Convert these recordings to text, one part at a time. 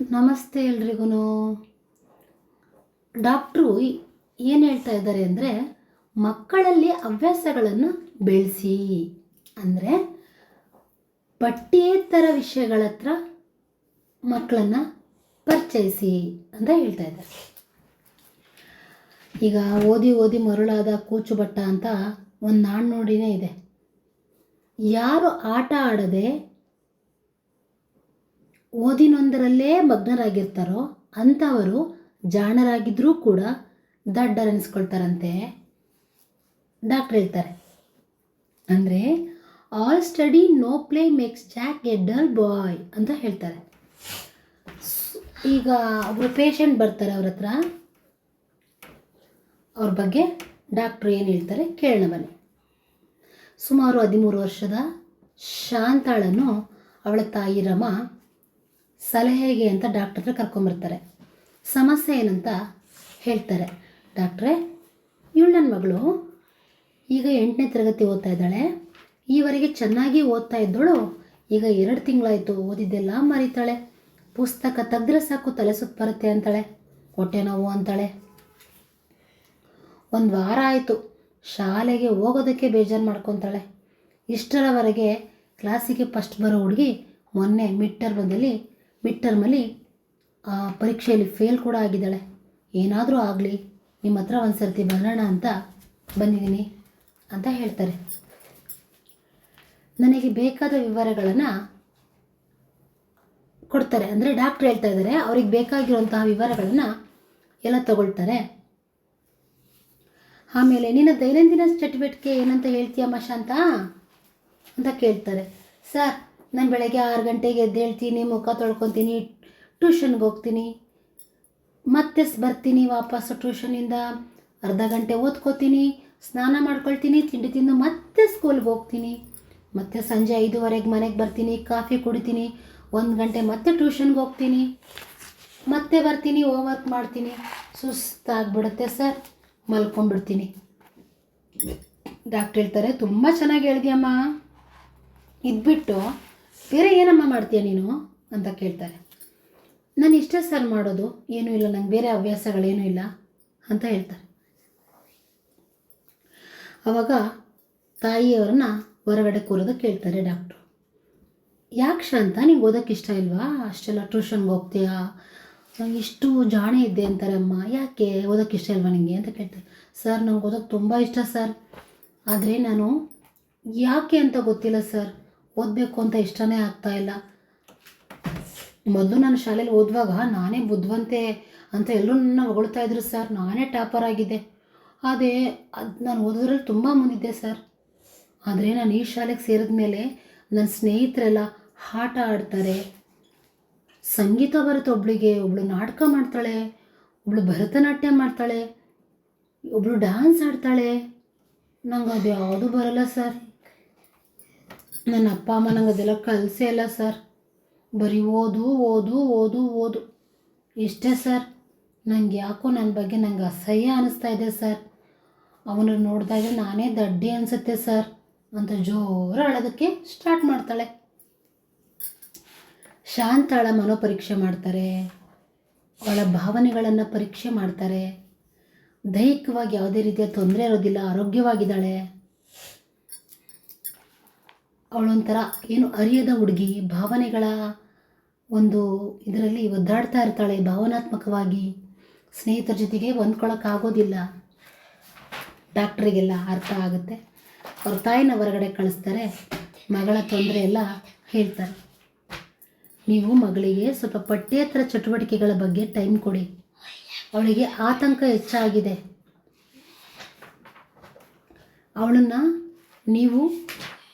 ನಮಸ್ತೆ ಎಲ್ರಿಗೂ ಡಾಕ್ಟ್ರು ಏನು ಹೇಳ್ತಾ ಇದ್ದಾರೆ ಅಂದರೆ ಮಕ್ಕಳಲ್ಲಿ ಹವ್ಯಾಸಗಳನ್ನು ಬೆಳೆಸಿ ಅಂದರೆ ಪಠ್ಯೇತರ ವಿಷಯಗಳ ಹತ್ರ ಮಕ್ಕಳನ್ನು ಪರಿಚಯಿಸಿ ಅಂತ ಹೇಳ್ತಾ ಇದ್ದಾರೆ. ಈಗ ಓದಿ ಓದಿ ಮರುಳಾದ ಕೂಚು ಬಟ್ಟ ಅಂತ ಒಂದು ನಾಣ್ಣುಡಿನೇ ಇದೆ. ಯಾರು ಆಟ ಆಡದೆ ಓದಿನೊಂದರಲ್ಲೇ ಮಗ್ನರಾಗಿರ್ತಾರೋ ಅಂಥವರು ಜಾಣರಾಗಿದ್ದರೂ ಕೂಡ ದಡ್ಡರೆನಿಸ್ಕೊಳ್ತಾರಂತೆ. ಡಾಕ್ಟ್ರ್ ಹೇಳ್ತಾರೆ, ಅಂದರೆ all study no play makes Jack a dull boy ಅಂತ ಹೇಳ್ತಾರೆ. ಈಗ ಒಬ್ಬರು ಪೇಷಂಟ್ ಬರ್ತಾರೆ ಅವ್ರ ಹತ್ರ, ಅವ್ರ ಬಗ್ಗೆ ಡಾಕ್ಟ್ರು ಏನು ಹೇಳ್ತಾರೆ ಕೇಳೋಣ ಬನ್ನಿ. ಸುಮಾರು ಹದಿಮೂರು ವರ್ಷದ ಶಾಂತಾಳನ್ನು ಅವಳ ತಾಯಿ ರಮ ಸಲಹೆಗೆ ಅಂತ ಡಾಕ್ಟರ್ ಹತ್ರ ಕರ್ಕೊಂಬರ್ತಾರೆ. ಸಮಸ್ಯೆ ಏನಂತ ಹೇಳ್ತಾರೆ. ಡಾಕ್ಟ್ರೆ, ಇವಳು ನನ್ನ ಮಗಳು. ಈಗ ಎಂಟನೇ ತರಗತಿ ಓದ್ತಾ ಇದ್ದಾಳೆ. ಈವರೆಗೆ ಚೆನ್ನಾಗಿ ಓದ್ತಾ ಇದ್ದಳು. ಈಗ ಎರಡು ತಿಂಗಳಾಯಿತು, ಓದಿದ್ದೆಲ್ಲ ಮರಿತಾಳೆ. ಪುಸ್ತಕ ತೆಗೆದ್ರೆ ಸಾಕು, ತಲೆ ಸುತ್ತ ಬರುತ್ತೆ ಅಂತಾಳೆ. ಹೊಟ್ಟೆ ನೋವು ಅಂತಾಳೆ. ಒಂದು ವಾರ ಆಯಿತು, ಶಾಲೆಗೆ ಹೋಗೋದಕ್ಕೆ ಬೇಜಾರು ಮಾಡ್ಕೊತಾಳೆ. ಇಷ್ಟರವರೆಗೆ ಕ್ಲಾಸಿಗೆ ಫಸ್ಟ್ ಬರೋ ಹುಡುಗಿ ಮೊನ್ನೆ ಮಿಡ್ ಟರ್ಮದಲ್ಲಿ ಮಿಡ್ ಟರ್ಮಲ್ಲಿ ಆ ಪರೀಕ್ಷೆಯಲ್ಲಿ ಫೇಲ್ ಕೂಡ ಆಗಿದ್ದಾಳೆ. ಏನಾದರೂ ಆಗಲಿ, ನಿಮ್ಮ ಹತ್ರ ಒಂದು ಸರ್ತಿ ಬರೋಣ ಅಂತ ಬಂದಿದ್ದೀನಿ ಅಂತ ಹೇಳ್ತಾರೆ. ನನಗೆ ಬೇಕಾದ ವಿವರಗಳನ್ನು ಕೊಡ್ತಾರೆ. ಅಂದರೆ ಡಾಕ್ಟ್ರ್ ಹೇಳ್ತಾ ಇದ್ದಾರೆ, ಅವ್ರಿಗೆ ಬೇಕಾಗಿರುವಂತಹ ವಿವರಗಳನ್ನು ಎಲ್ಲ ತಗೊಳ್ತಾರೆ. ಆಮೇಲೆ, ನಿನ್ನ ದೈನಂದಿನ ಚಟುವಟಿಕೆ ಏನಂತ ಹೇಳ್ತೀಯಮ್ಮ ಶಾಂತ ಅಂತ ಕೇಳ್ತಾರೆ. ಸರ್ ನಾನು ಬೆಳಗ್ಗೆ ಆರು ಗಂಟೆಗೆ ಎದ್ದೇಳ್ತೀನಿ ಮುಖ ತೊಳ್ಕೊತೀನಿ, ಟ್ಯೂಷನ್ಗೆ ಹೋಗ್ತೀನಿ. ಮತ್ತೆ ಬರ್ತೀನಿ ವಾಪಸ್ಸು ಟ್ಯೂಷನಿಂದ ಅರ್ಧ ಗಂಟೆ ಓದ್ಕೋತೀನಿ, ಸ್ನಾನ ಮಾಡ್ಕೊಳ್ತೀನಿ, ತಿಂಡಿ ತಿಂದು ಮತ್ತೆ ಸ್ಕೂಲ್ಗೆ ಹೋಗ್ತೀನಿ. ಮತ್ತೆ ಸಂಜೆ ಐದುವರೆಗೆ ಮನೆಗೆ ಬರ್ತೀನಿ, ಕಾಫಿ ಕುಡಿತೀನಿ, ಒಂದು ಗಂಟೆ ಮತ್ತೆ ಟ್ಯೂಷನ್ಗೆ ಹೋಗ್ತೀನಿ. ಮತ್ತೆ ಬರ್ತೀನಿ, ಹೋಮ್ವರ್ಕ್ ಮಾಡ್ತೀನಿ. ಸುಸ್ತಾಗ್ಬಿಡುತ್ತೆ ಸರ್, ಮಲ್ಕೊಂಡ್ಬಿಡ್ತೀನಿ. ಡಾಕ್ಟ್ರ್ ಹೇಳ್ತಾರೆ, ತುಂಬ ಚೆನ್ನಾಗಿ ಹೇಳಿದ್ಯಮ್ಮ. ಇದ್ಬಿಟ್ಟು ಬೇರೆ ಏನಮ್ಮ ಮಾಡ್ತೀಯ ನೀನು ಅಂತ ಕೇಳ್ತಾರೆ. ನಾನು ಇಷ್ಟೇ ಸರ್ ಮಾಡೋದು, ಏನೂ ಇಲ್ಲ, ನಂಗೆ ಬೇರೆ ಹವ್ಯಾಸಗಳೇನೂ ಇಲ್ಲ ಅಂತ ಹೇಳ್ತಾರೆ. ಆವಾಗ ತಾಯಿಯವರನ್ನ ಹೊರಗಡೆ ಕೂರೋದಕ್ಕೆ ಕೇಳ್ತಾರೆ ಡಾಕ್ಟ್ರು. ಯಾಕೆ ಶಾಂತ ನಿಂಗೆ ಓದೋಕ್ಕೆ ಇಷ್ಟ ಇಲ್ವಾ? ಅಷ್ಟೆಲ್ಲ ಟ್ಯೂಷನ್ಗೆ ಹೋಗ್ತೀಯಾ? ಇಷ್ಟು ಜಾಣೆ ಇದ್ದೆ ಅಂತಾರೆ ಅಮ್ಮ, ಯಾಕೆ ಓದೋಕ್ಕೆ ಇಷ್ಟ ಇಲ್ವಾ ನಿಮಗೆ ಅಂತ ಕೇಳ್ತಾರೆ. ಸರ್, ನಂಗೆ ಓದೋಕ್ಕೆ ತುಂಬ ಇಷ್ಟ ಸರ್. ಆದರೆ ನಾನು ಯಾಕೆ ಅಂತ ಗೊತ್ತಿಲ್ಲ ಸರ್. ಓದಬೇಕು ಅಂತ ಇಷ್ಟನೇ ಆಗ್ತಾ ಇಲ್ಲ. ಮೊದಲು ನಾನು ಶಾಲೆಯಲ್ಲಿ ಓದುವಾಗ ನಾನೇ ಬುದ್ಧಿವಂತೆ ಅಂತ ಎಲ್ಲರೂ ನನ್ನ ಹೊಗಳ್ತಾ ಇದ್ರು ಸರ್. ನಾನೇ ಟಾಪರ್ ಆಗಿದ್ದೆ ಅದೇ ಅದು ನಾನು ಓದೋದ್ರಲ್ಲಿ ತುಂಬ ಮುಂದಿದ್ದೆ ಸರ್. ಆದರೆ ನಾನು ಈ ಶಾಲೆಗೆ ಸೇರಿದ ಮೇಲೆ ನನ್ನ ಸ್ನೇಹಿತರೆಲ್ಲ ಆಟ ಆಡ್ತಾರೆ. ಸಂಗೀತ ಬರುತ್ತೆ ಒಬ್ಳಿಗೆ, ಒಬ್ಳು ನಾಟಕ ಮಾಡ್ತಾಳೆ, ಒಬ್ಳು ಭರತನಾಟ್ಯ ಮಾಡ್ತಾಳೆ, ಒಬ್ಳು ಡ್ಯಾನ್ಸ್ ಆಡ್ತಾಳೆ. ನಂಗೆ ಅದು ಯಾವುದೂ ಬರಲ್ಲ ಸರ್. ನನ್ನ ಅಪ್ಪ ಅಮ್ಮ ನಂಗೆ ಅದೆಲ್ಲ ಕಲಿಸೇ ಇಲ್ಲ ಸರ್. ಬರೀ ಓದು ಓದು ಓದು ಓದು. ಇಷ್ಟೇ ಸರ್, ನಂಗೆ ಯಾಕೋ ನನ್ನ ಬಗ್ಗೆ ನಂಗೆ ಅಸಹ್ಯ ಅನ್ನಿಸ್ತಾ ಇದೆ ಸರ್. ಅವನು ನೋಡಿದಾಗ ನಾನೇ ದಡ್ಡಿ ಅನಿಸುತ್ತೆ ಸರ್ ಅಂತ ಜೋರು ಅಳೋದಕ್ಕೆ ಸ್ಟಾರ್ಟ್ ಮಾಡ್ತಾಳೆ. ಶಾಂತಾಳ ಮನೋಪರೀಕ್ಷೆ ಮಾಡ್ತಾರೆ. ಅವಳ ಭಾವನೆಗಳನ್ನು ಪರೀಕ್ಷೆ ಮಾಡ್ತಾರೆ. ದೈಹಿಕವಾಗಿ ಯಾವುದೇ ರೀತಿಯ ತೊಂದರೆ ಇರೋದಿಲ್ಲ, ಆರೋಗ್ಯವಾಗಿದ್ದಾಳೆ. ಅವಳೊಂಥರ ಏನು ಅರಿಯದ ಹುಡುಗಿ, ಭಾವನೆಗಳ ಒಂದು ಇದರಲ್ಲಿ ಒದ್ದಾಡ್ತಾ ಇರ್ತಾಳೆ, ಭಾವನಾತ್ಮಕವಾಗಿ ಸ್ನೇಹಿತರ ಜೊತೆಗೆ ಹೊಂದ್ಕೊಳ್ಳೋಕ್ಕಾಗೋದಿಲ್ಲ ಡಾಕ್ಟ್ರಿಗೆಲ್ಲ ಅರ್ಥ ಆಗುತ್ತೆ. ಅವ್ರ ತಾಯಿನ ಹೊರಗಡೆ ಕಳಿಸ್ತಾರೆ, ಮಗಳ ತೊಂದರೆ ಎಲ್ಲ ಹೇಳ್ತಾರೆ. ನೀವು ಮಗಳಿಗೆ ಸ್ವಲ್ಪ ಪಠ್ಯೇತರ ಚಟುವಟಿಕೆಗಳ ಬಗ್ಗೆ ಟೈಮ್ ಕೊಡಿ. ಅವಳಿಗೆ ಆತಂಕ ಹೆಚ್ಚಾಗಿದೆ. ಅವಳನ್ನು ನೀವು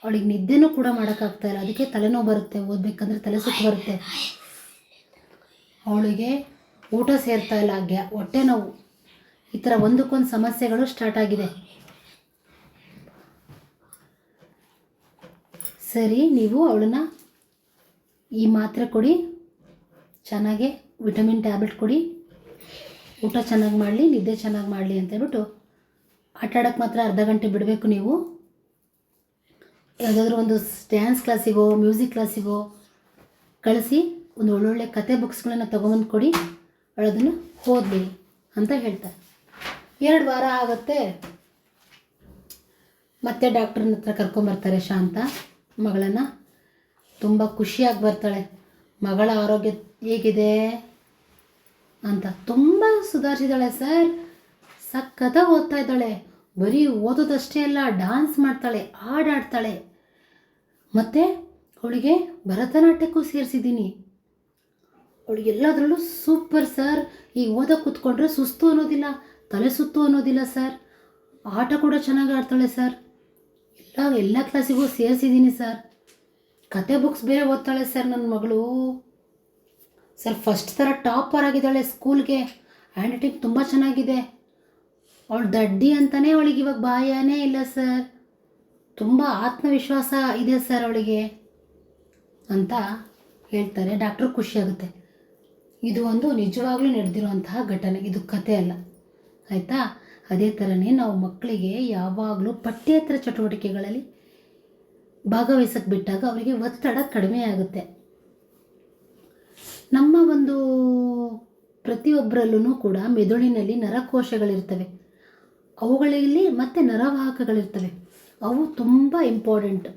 ಅವಳಿಗೆ ನಿದ್ದೆನೂ ಕೂಡ ಮಾಡೋಕ್ಕಾಗ್ತಾ ಇಲ್ಲ. ಅದಕ್ಕೆ ತಲೆನೋವು ಬರುತ್ತೆ, ಓದಬೇಕಂದ್ರೆ ತಲೆ ಸುತ್ತು ಬರುತ್ತೆ. ಅವಳಿಗೆ ಊಟ ಸೇರ್ತಾ ಇಲ್ಲ ಗ್ಯಾ ಹೊಟ್ಟೆ ನೋವು. ಈ ಥರ ಒಂದಕ್ಕೊಂದು ಸಮಸ್ಯೆಗಳು ಸ್ಟಾರ್ಟ್ ಆಗಿದೆ. ಸರಿ, ನೀವು ಅವಳನ್ನ ಈ ಮಾತ್ರೆ ಕೊಡಿ. ಚೆನ್ನಾಗೆ ವಿಟಮಿನ್ ಟ್ಯಾಬ್ಲೆಟ್ ಕೊಡಿ. ಊಟ ಚೆನ್ನಾಗಿ ಮಾಡಲಿ, ನಿದ್ದೆ ಚೆನ್ನಾಗಿ ಮಾಡಲಿ ಅಂತ ಹೇಳ್ಬಿಟ್ಟು ಮಾತ್ರ ಅರ್ಧ ಗಂಟೆ ಬಿಡಬೇಕು ನೀವು. ಯಾವುದಾದ್ರೂ ಒಂದು ಡ್ಯಾನ್ಸ್ ಕ್ಲಾಸಿಗೋ ಮ್ಯೂಸಿಕ್ ಕ್ಲಾಸಿಗೋ ಕಳಿಸಿ ಒಂದು ಒಳ್ಳೊಳ್ಳೆ ಕತೆ ಬುಕ್ಸ್ಗಳನ್ನು ತೊಗೊಂಬಂದು ಕೊಡಿ ಅದನ್ನು ಓದಲಿ ಅಂತ ಹೇಳ್ತಾರೆ. ಎರಡು ವಾರ ಆಗುತ್ತೆ. ಮತ್ತೆ ಡಾಕ್ಟ್ರನ್ನ ಹತ್ರ ಕರ್ಕೊಂಬರ್ತಾರೆ ಶಾಂತ. ಮಗಳನ್ನು ತುಂಬ ಖುಷಿಯಾಗಿ ಬರ್ತಾಳೆ. ಮಗಳ ಆರೋಗ್ಯ ಹೇಗಿದೆ ಅಂತ ತುಂಬ ಸುಧಾರಿಸಿದಾಳೆ ಸರ್. ಸಖತ್ತಾಗಿ ಓದ್ತಾ ಇದ್ದಾಳೆ. ಬರೀ ಓದೋದಷ್ಟೇ ಅಲ್ಲ ಡಾನ್ಸ್ ಮಾಡ್ತಾಳೆ, ಹಾಡಾಡ್ತಾಳೆ. ಮತ್ತು ಅವಳಿಗೆ ಭರತನಾಟ್ಯಕ್ಕೂ ಸೇರಿಸಿದ್ದೀನಿ. ಅವಳಿಗೆ ಎಲ್ಲದರಲ್ಲೂ ಸೂಪರ್ ಸರ್ ಈಗ ಓದೋಕೆ ಕೂತ್ಕೊಂಡ್ರೆ ಸುಸ್ತು ಅನ್ನೋದಿಲ್ಲ, ತಲೆ ಸುತ್ತು ಅನ್ನೋದಿಲ್ಲ ಸರ್ ಆಟ ಕೂಡ ಚೆನ್ನಾಗಿ ಆಡ್ತಾಳೆ ಸರ್ ಎಲ್ಲ ಎಲ್ಲ ಕ್ಲಾಸಿಗೂ ಸೇರಿಸಿದ್ದೀನಿ ಸರ್ ಕತೆ ಬುಕ್ಸ್ ಬೇರೆ ಓದ್ತಾಳೆ ಸರ್ ನನ್ನ ಮಗಳು. ಸರ್ ಫಸ್ಟ್ ಥರ ಟಾಪರ್ ಆಗಿದ್ದಾಳೆ ಸ್ಕೂಲ್ಗೆ ಹ್ಯಾಂಡ್ ರೈಟಿಂಗ್ ತುಂಬ ಚೆನ್ನಾಗಿದೆ. ಅವಳು ದಡ್ಡಿ ಅಂತಲೇ ಅವಳಿಗೆ ಇವಾಗ ಬಾಯನೇ ಇಲ್ಲ, ಸರ್. ತುಂಬ ಆತ್ಮವಿಶ್ವಾಸ ಇದೆ, ಸರ್, ಅವಳಿಗೆ ಅಂತ ಹೇಳ್ತಾರೆ. ಡಾಕ್ಟ್ರು ಖುಷಿಯಾಗುತ್ತೆ ಇದು ಒಂದು ನಿಜವಾಗ್ಲೂ ನಡೆದಿರುವಂತಹ ಘಟನೆ. ಇದು ಕತೆ ಅಲ್ಲ. ಆಯಿತಾ? ಅದೇ ಥರನೇ ನಾವು ಮಕ್ಕಳಿಗೆ ಯಾವಾಗಲೂ ಪಠ್ಯೇತರ ಚಟುವಟಿಕೆಗಳಲ್ಲಿ ಭಾಗವಹಿಸಕ್ಕೆ ಬಿಟ್ಟಾಗ ಅವರಿಗೆ ಒತ್ತಡ ಕಡಿಮೆ ಆಗುತ್ತೆ. ನಮ್ಮ ಒಂದು ಪ್ರತಿಯೊಬ್ಬರಲ್ಲೂ ಕೂಡ ಮೆದುಳಿನಲ್ಲಿ ನರಕೋಶಗಳಿರ್ತವೆ. ಅವುಗಳಲ್ಲಿ ಮತ್ತೆ ನರವಾಹಕಗಳಿರ್ತವೆ. ಅವು ತುಂಬ ಇಂಪಾರ್ಟೆಂಟ್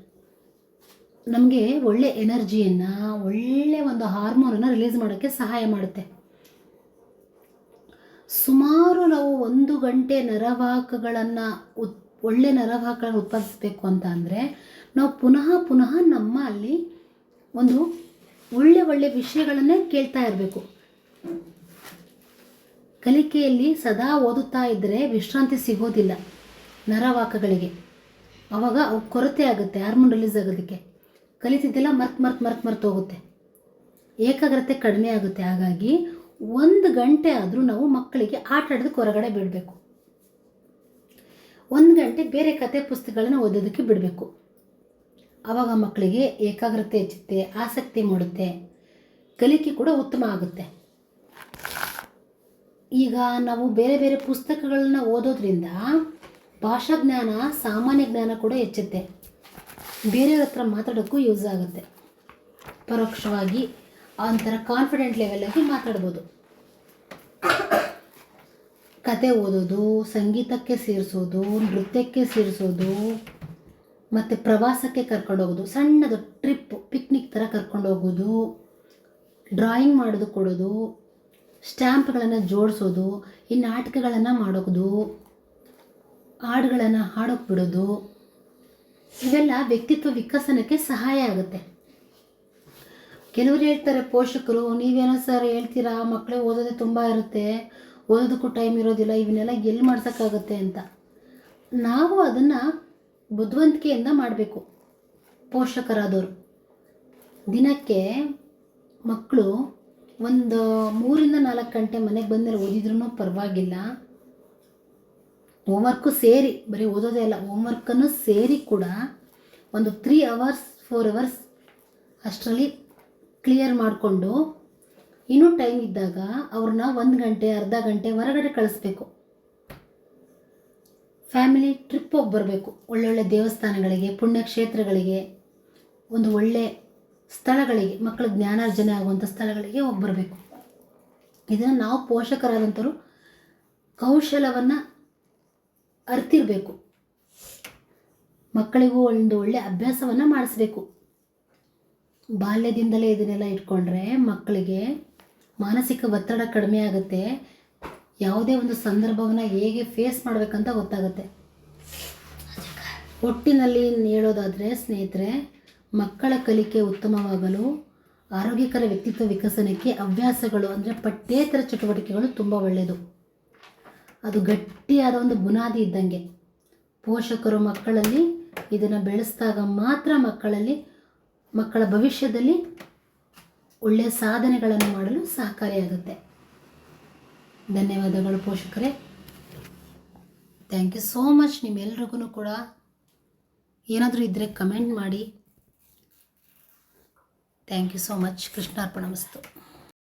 ನಮಗೆ ಒಳ್ಳೆ ಎನರ್ಜಿಯನ್ನು, ಒಳ್ಳೆ ಒಂದು ಹಾರ್ಮೋನನ್ನು ರಿಲೀಸ್ ಮಾಡೋಕ್ಕೆ ಸಹಾಯ ಮಾಡುತ್ತೆ. ಸುಮಾರು ನಾವು ಒಂದು ಗಂಟೆ ನರವಾಹಕಗಳನ್ನು ಉತ್, ಒಳ್ಳೆ ನರವಾಹಕಗಳನ್ನು ಉತ್ಪಾದಿಸಬೇಕು ಅಂತ ಅಂದರೆ, ನಾವು ಪುನಃ ಪುನಃ ನಮ್ಮ ಅಲ್ಲಿ ಒಂದು ಒಳ್ಳೆ ಒಳ್ಳೆ ವಿಷಯಗಳನ್ನೇ ಕೇಳ್ತಾ ಇರಬೇಕು. ಕಲಿಕೆಯಲ್ಲಿ ಸದಾ ಓದುತ್ತಾ ಇದ್ದರೆ ವಿಶ್ರಾಂತಿ ಸಿಗೋದಿಲ್ಲ ನರವಾಕಗಳಿಗೆ ಅವಾಗ ಅವು ಕೊರತೆ ಆಗುತ್ತೆ ಹಾರ್ಮೋನ್ ರಿಲೀಸ್ ಆಗೋದಕ್ಕೆ. ಕಲಿತಿದ್ದೆಲ್ಲ ಮರ್ತ್ ಮರ್ತ್ ಮರ್ತ್ ಮರ್ತ್ ಹೋಗುತ್ತೆ. ಏಕಾಗ್ರತೆ ಕಡಿಮೆ ಆಗುತ್ತೆ. ಹಾಗಾಗಿ ಒಂದು ಗಂಟೆ ಆದರೂ ನಾವು ಮಕ್ಕಳಿಗೆ ಆಟ ಆಡೋದಕ್ಕೆ ಹೊರಗಡೆ ಬಿಡಬೇಕು. ಒಂದು ಗಂಟೆ ಬೇರೆ ಕತೆ ಪುಸ್ತಕಗಳನ್ನು ಓದೋದಕ್ಕೆ ಬಿಡಬೇಕು. ಆವಾಗ ಮಕ್ಕಳಿಗೆ ಏಕಾಗ್ರತೆ ಹೆಚ್ಚುತ್ತೆ, ಆಸಕ್ತಿ ಮೂಡುತ್ತೆ. ಕಲಿಕೆ ಕೂಡ ಉತ್ತಮ ಆಗುತ್ತೆ. ಈಗ ನಾವು ಬೇರೆ ಬೇರೆ ಪುಸ್ತಕಗಳನ್ನ ಓದೋದ್ರಿಂದ ಭಾಷಾ ಜ್ಞಾನ ಸಾಮಾನ್ಯ ಜ್ಞಾನ ಕೂಡ ಹೆಚ್ಚುತ್ತೆ. ಬೇರೆಯವ್ರ ಹತ್ರ ಮಾತಾಡೋಕ್ಕೂ ಯೂಸ್ ಆಗುತ್ತೆ. ಪರೋಕ್ಷವಾಗಿ ಒಂಥರ ಕಾನ್ಫಿಡೆಂಟ್ ಲೆವೆಲಾಗಿ ಮಾತಾಡ್ಬೋದು. ಕತೆ ಓದೋದು, ಸಂಗೀತಕ್ಕೆ ಸೇರಿಸೋದು, ನೃತ್ಯಕ್ಕೆ ಸೇರಿಸೋದು, ಮತ್ತು ಪ್ರವಾಸಕ್ಕೆ ಕರ್ಕೊಂಡು ಹೋಗೋದು, ಸಣ್ಣದು ಟ್ರಿಪ್ ಪಿಕ್ನಿಕ್ ಥರ ಕರ್ಕೊಂಡು ಹೋಗೋದು ಡ್ರಾಯಿಂಗ್ ಮಾಡೋದು ಕೊಡೋದು ಸ್ಟ್ಯಾಂಪ್ಗಳನ್ನು ಜೋಡಿಸೋದು, ಈ ನಾಟಕಗಳನ್ನು ಮಾಡೋದು, ಹಾಡುಗಳನ್ನು ಹಾಡೋಕೆ ಬಿಡೋದು, ಇವೆಲ್ಲ ವ್ಯಕ್ತಿತ್ವ ವಿಕಸನಕ್ಕೆ ಸಹಾಯ ಆಗುತ್ತೆ. ಕೆಲವರು ಹೇಳ್ತಾರೆ ಪೋಷಕರು, ನೀವೇನೋ ಸರ್ ಹೇಳ್ತೀರಾ ಮಕ್ಕಳೇ ಓದೋದೇ ತುಂಬ ಇರುತ್ತೆ, ಓದೋದಕ್ಕೂ ಟೈಮ್ ಇರೋದಿಲ್ಲ, ಇವನ್ನೆಲ್ಲ ಎಲ್ಲಿ ಮಾಡ್ಸೋಕ್ಕಾಗುತ್ತೆ ಅಂತ. ನಾವು ಅದನ್ನು ಬುದ್ಧಿವಂತಿಕೆಯಿಂದ ಮಾಡಬೇಕು, ಪೋಷಕರಾದವರು. ದಿನಕ್ಕೆ ಮಕ್ಕಳು ಒಂದು ಮೂರಿಂದ ನಾಲ್ಕು ಗಂಟೆ ಮನೆಗೆ ಬಂದಮೇಲೆ ಓದಿದ್ರೂ ಪರವಾಗಿಲ್ಲ. ಹೋಮ್ವರ್ಕು ಸೇರಿ, ಬರೀ ಓದೋದೇ ಅಲ್ಲ ಹೋಮ್ವರ್ಕನ್ನು ಸೇರಿ ಕೂಡ ಒಂದು ತ್ರೀ ಅವರ್ಸ್ ಫೋರ್ ಅವರ್ಸ್ ಅಷ್ಟರಲ್ಲಿ ಕ್ಲಿಯರ್ ಮಾಡಿಕೊಂಡು ಇನ್ನೂ ಟೈಮ್ ಇದ್ದಾಗ ಅವ್ರನ್ನ ಒಂದು ಗಂಟೆ, ಅರ್ಧ ಗಂಟೆ ಹೊರಗಡೆ ಕಳಿಸ್ಬೇಕು. ಫ್ಯಾಮಿಲಿ ಟ್ರಿಪ್ ಹೋಗಿ ಬರಬೇಕು. ಒಳ್ಳೊಳ್ಳೆ ದೇವಸ್ಥಾನಗಳಿಗೆ, ಪುಣ್ಯಕ್ಷೇತ್ರಗಳಿಗೆ, ಒಂದು ಒಳ್ಳೆ ಸ್ಥಳಗಳಿಗೆ, ಮಕ್ಕಳ ಜ್ಞಾನಾರ್ಜನೆ ಆಗುವಂಥ ಸ್ಥಳಗಳಿಗೆ ಹೋಗಿ ಬರಬೇಕು ಇದನ್ನು ನಾವು ಪೋಷಕರಾದಂಥವ್ರು ಕೌಶಲವನ್ನು ಅರ್ತಿರಬೇಕು. ಮಕ್ಕಳಿಗೂ ಒಂದು ಒಳ್ಳೆ ಅಭ್ಯಾಸವನ್ನು ಮಾಡಿಸ್ಬೇಕು. ಬಾಲ್ಯದಿಂದಲೇ ಇದನ್ನೆಲ್ಲ ಇಟ್ಕೊಂಡ್ರೆ ಮಕ್ಕಳಿಗೆ ಮಾನಸಿಕ ಒತ್ತಡ ಕಡಿಮೆ ಆಗುತ್ತೆ. ಯಾವುದೇ ಒಂದು ಸಂದರ್ಭವನ್ನು ಹೇಗೆ ಫೇಸ್ ಮಾಡಬೇಕಂತ ಗೊತ್ತಾಗುತ್ತೆ. ಒಟ್ಟಿನಲ್ಲಿ ಹೇಳೋದಾದರೆ, ಸ್ನೇಹಿತರೆ ಮಕ್ಕಳ ಕಲಿಕೆ ಉತ್ತಮವಾಗಲು, ಆರೋಗ್ಯಕರ ವ್ಯಕ್ತಿತ್ವ ವಿಕಸನಕ್ಕೆ ಅಭ್ಯಾಸಗಳು ಅಂದರೆ ಪಠ್ಯೇತರ ಚಟುವಟಿಕೆಗಳು ತುಂಬ ಒಳ್ಳೆಯದು. ಅದು ಗಟ್ಟಿಯಾದ ಒಂದು ಬುನಾದಿ ಇದ್ದಂಗೆ. ಪೋಷಕರು ಮಕ್ಕಳಲ್ಲಿ ಇದನ್ನು ಬೆಳೆಸಿದಾಗ ಮಾತ್ರ ಮಕ್ಕಳಲ್ಲಿ, ಮಕ್ಕಳ ಭವಿಷ್ಯದಲ್ಲಿ ಒಳ್ಳೆಯ ಸಾಧನೆಗಳನ್ನು ಮಾಡಲು ಸಹಕಾರಿಯಾಗುತ್ತೆ ಧನ್ಯವಾದಗಳು ಪೋಷಕರೇ. ಥ್ಯಾಂಕ್ ಯು ಸೋ ಮಚ್ ನಿಮ್ಮೆಲ್ರಿಗೂ ಕೂಡ ಏನಾದರೂ ಇದ್ದರೆ ಕಮೆಂಟ್ ಮಾಡಿ. ಥ್ಯಾಂಕ್ ಯು ಸೋ ಮಚ್ ಕೃಷ್ಣಾರ್ಪಣ ಮಸ್ತು